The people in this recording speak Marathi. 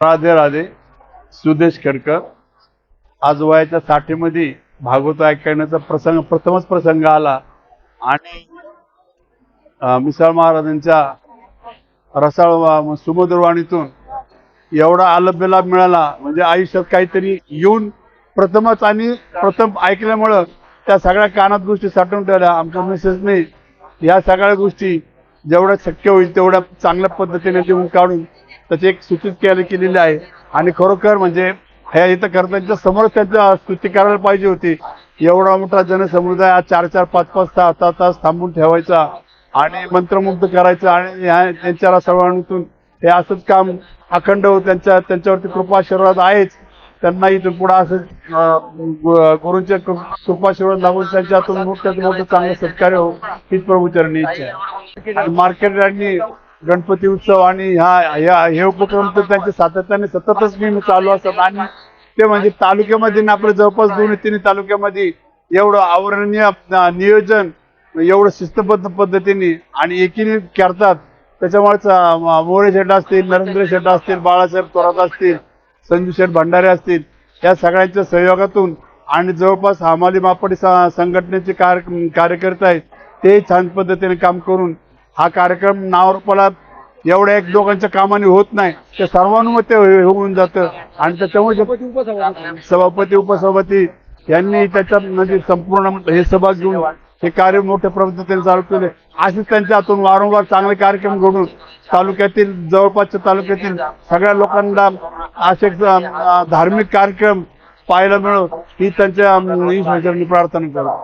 राधे राधे सुदेश खेडकर. आज वयाच्या साठीमध्ये भागवत ऐकण्याचा प्रसंग प्रथमच प्रसंग आला. आणि मिसाळ महाराजांच्या रसाळ सुमधुरवाणीतून एवढा आलभ्यलाभ मिळाला. म्हणजे आयुष्यात काहीतरी येऊन प्रथमच आणि प्रथम ऐकल्यामुळं त्या सगळ्या कानात गोष्टी साठवून ठेवल्या. आमच्या मिसेसने या सगळ्या गोष्टी जेवढ्या शक्य होईल तेवढ्या चांगल्या पद्धतीने देऊन काढून त्याची एक सूचित केली केलेली आहे. आणि खरोखर म्हणजे ह्या इथं करताच्या समोर त्यांच्या स्तुती करायला पाहिजे होती. एवढा मोठा जनसमुदाय आज चार चार पाच पाच तास तास तास थांबून ठेवायचा आणि मंत्रमुग्ध करायचं आणि ह्या त्यांच्या सर्वांतून हे असंच काम अखंड त्यांच्या त्यांच्यावरती कृपाशीर्वाद आहेच. त्यांना इथून पुढे असं अं, गुरूंच्या कृपाशीर्वाद लागून त्यांच्या हातून मोठ्यात मोठं चांगलं सत्कार्य हो हीच प्रभूचरणी इच्छा आहे. आणि मार्केट गणपती उत्सव आणि ह्या ह्या हे उपक्रम तर त्यांचे सातत्याने सततच नेहमी चालू असतात. आणि ते म्हणजे तालुक्यामध्ये ना आपल्या जवळपास दोन तिन्ही तालुक्यामध्ये एवढं आवरणीय नियोजन एवढं शिस्तबद्ध पद्धतीने आणि एकीने करतात. त्याच्यामुळेच मोरे शेट असतील नरेंद्र शेट असतील बाळासाहेब थोरात असतील संजू शेठ भंडारे असतील या सगळ्यांच्या सहयोगातून आणि जवळपास हमाली मापडी स- संघटनेचे कार्य कार्यकर्ते आहेत ते छान पद्धतीने काम करून हा कार्यक्रम नावारूपाला एवढ्या एक दोघांच्या कामाने होत नाही. ते सर्वानुमते होऊन जातं. आणि त्याच्यामुळे सभापती उपसभापती. यांनी त्याच्या म्हणजे संपूर्ण हे सभा घेऊन हे कार्य मोठ्या पद्धतीने चालू केले. असेच त्यांच्या हातून वारंवार चांगले कार्यक्रम घडून तालुक्यातील जवळपासच्या तालुक्यातील सगळ्या लोकांना असे धार्मिक कार्यक्रम पाहायला मिळो ही त्यांच्या प्रार्थना करा